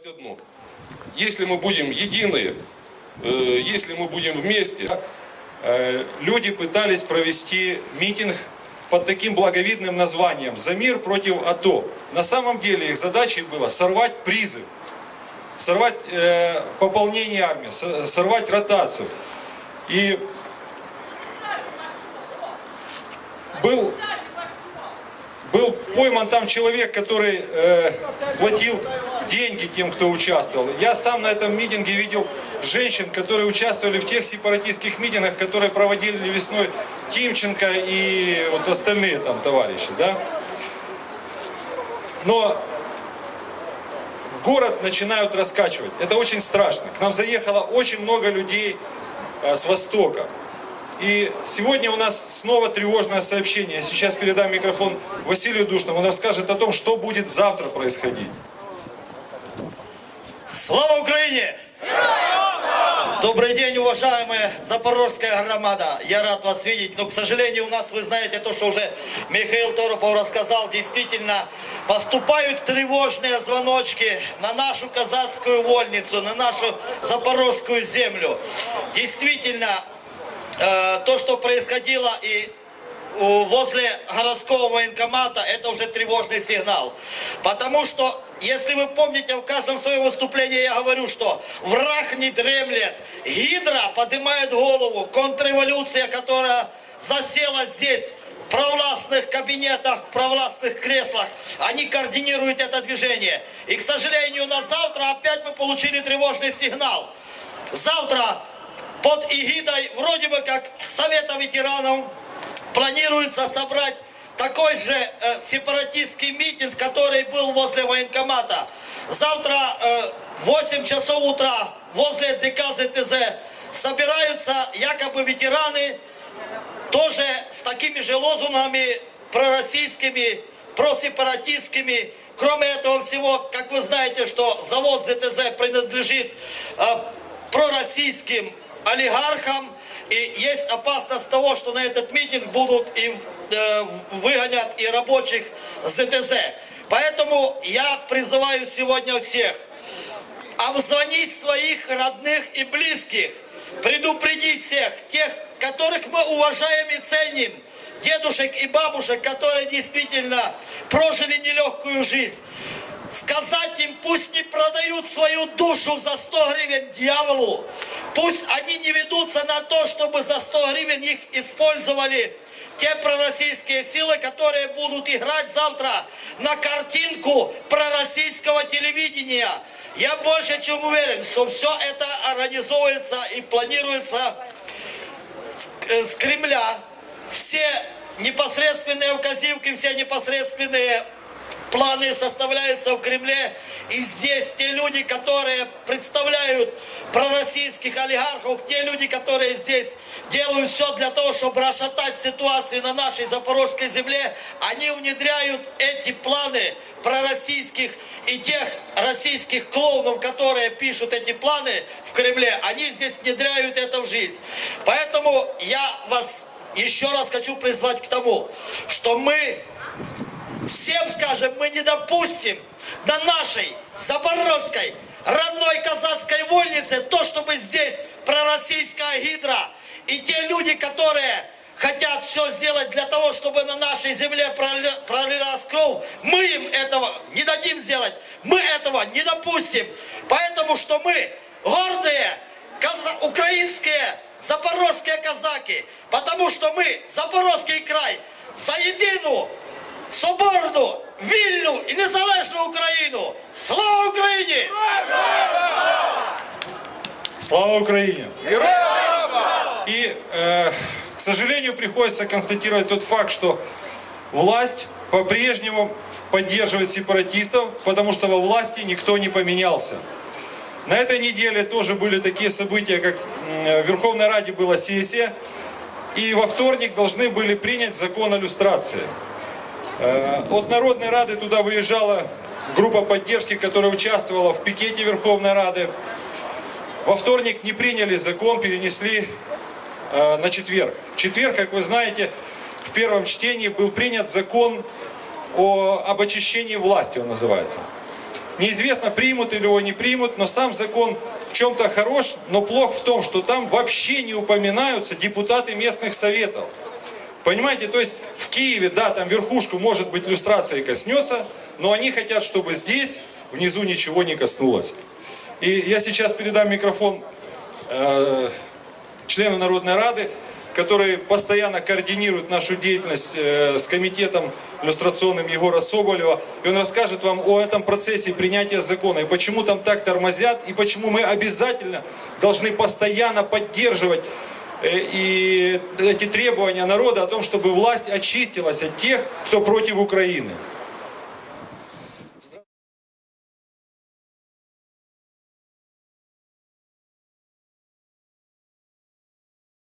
сказать одно. Если мы будем едины, э, если мы будем вместе, Э, люди пытались провести митинг под таким благовидным названием «За мир против АТО». На самом деле их задачей было сорвать призыв, сорвать э, пополнение армии, со- сорвать ротацию. И был, был пойман там человек, который э, платил деньги тем, кто участвовал. Я сам на этом митинге видел женщин, которые участвовали в тех сепаратистских митингах, которые проводили весной Тимченко и вот остальные там товарищи, да. Но город начинают раскачивать. Это очень страшно. К нам заехало очень много людей э, с востока. И сегодня у нас снова тревожное сообщение. Я сейчас передам микрофон Василию Душному. Он расскажет о том, что будет завтра происходить. Слава Украине! Добрый день, уважаемая Запорожская громада. Я рад вас видеть, но, к сожалению, у нас, вы знаете, то, что уже Михаил Торопов рассказал, действительно, поступают тревожные звоночки на нашу казацкую вольницу, на нашу запорожскую землю. Действительно, э, то, что происходило и возле городского военкомата, это уже тревожный сигнал. Потому что, если вы помните, в каждом своем выступлении я говорю, что враг не дремлет, гидра поднимает голову, контрреволюция, которая засела здесь, в провластных кабинетах, в провластных креслах, они координируют это движение. И, к сожалению, на завтра опять мы получили тревожный сигнал. Завтра под эгидой вроде бы как Совета ветеранов планируется собрать такой же э, сепаратистский митинг, который был возле военкомата. Завтра э, в 8 часов утра возле ДК ЗТЗ собираются якобы ветераны, тоже с такими же лозунгами пророссийскими, просепаратистскими. Кроме этого всего, как вы знаете, что завод ЗТЗ принадлежит э, пророссийским олигархам, и есть опасность того, что на этот митинг будут и э, выгонят и рабочих с ЗТЗ. Поэтому я призываю сегодня всех обзвонить своих родных и близких, предупредить всех, тех, которых мы уважаем и ценим, дедушек и бабушек, которые действительно прожили нелегкую жизнь. Сказать им, пусть не продают свою душу за 100 гривен дьяволу. Пусть они не ведутся на то, чтобы за 100 гривен их использовали те пророссийские силы, которые будут играть завтра на картинку пророссийского телевидения. Я больше чем уверен, что все это организовывается и планируется с, э, с Кремля. Все непосредственные указивки, все непосредственные планы составляются в Кремле. И здесь те люди, которые представляют пророссийских олигархов, те люди, которые здесь делают все для того, чтобы расшатать ситуацию на нашей запорожской земле, они внедряют эти планы пророссийских и тех российских клоунов, которые пишут эти планы в Кремле, они здесь внедряют это в жизнь. Поэтому я вас еще раз хочу призвать к тому, что мы всем скажем, мы не допустим до нашей Запорожской родной казацкой вольницы то, чтобы здесь пророссийская гидра и те люди, которые хотят все сделать для того, чтобы на нашей земле проли- пролилась кровь, мы им этого не дадим сделать, мы этого не допустим. Поэтому что мы гордые, каза- украинские, запорожские казаки, потому что мы, Запорозький край, за єдину, соборну, вільну і незалежну Україну. Слава Україні! Слава Украине! И, э, к сожалению, приходится констатировать тот факт, что власть по-прежнему поддерживает сепаратистов, потому что во власти никто не поменялся. На этой неделе тоже были такие события, как м, в Верховной Раде была сессия, и во вторник должны были принять закон о люстрации. Э, От Народной Рады туда выезжала группа поддержки, которая участвовала в пикете Верховной Рады. Во вторник не приняли закон, перенесли э, на четверг. В четверг, как вы знаете, в первом чтении был принят закон о, об очищении власти, он называется. Неизвестно, примут или его не примут, но сам закон в чем-то хорош, но плох в том, что там вообще не упоминаются депутаты местных советов. Понимаете, то есть Киеве, да, там верхушку, может быть, иллюстрации коснется, но они хотят, чтобы здесь, внизу ничего не коснулось. И я сейчас передам микрофон э, члену Народной Рады, который постоянно координирует нашу деятельность э, с комитетом иллюстрационным Егора Соболева. И он расскажет вам о этом процессе принятия закона, и почему там так тормозят, и почему мы обязательно должны постоянно поддерживать и эти требования народа о том, чтобы власть очистилась от тех, кто против Украины.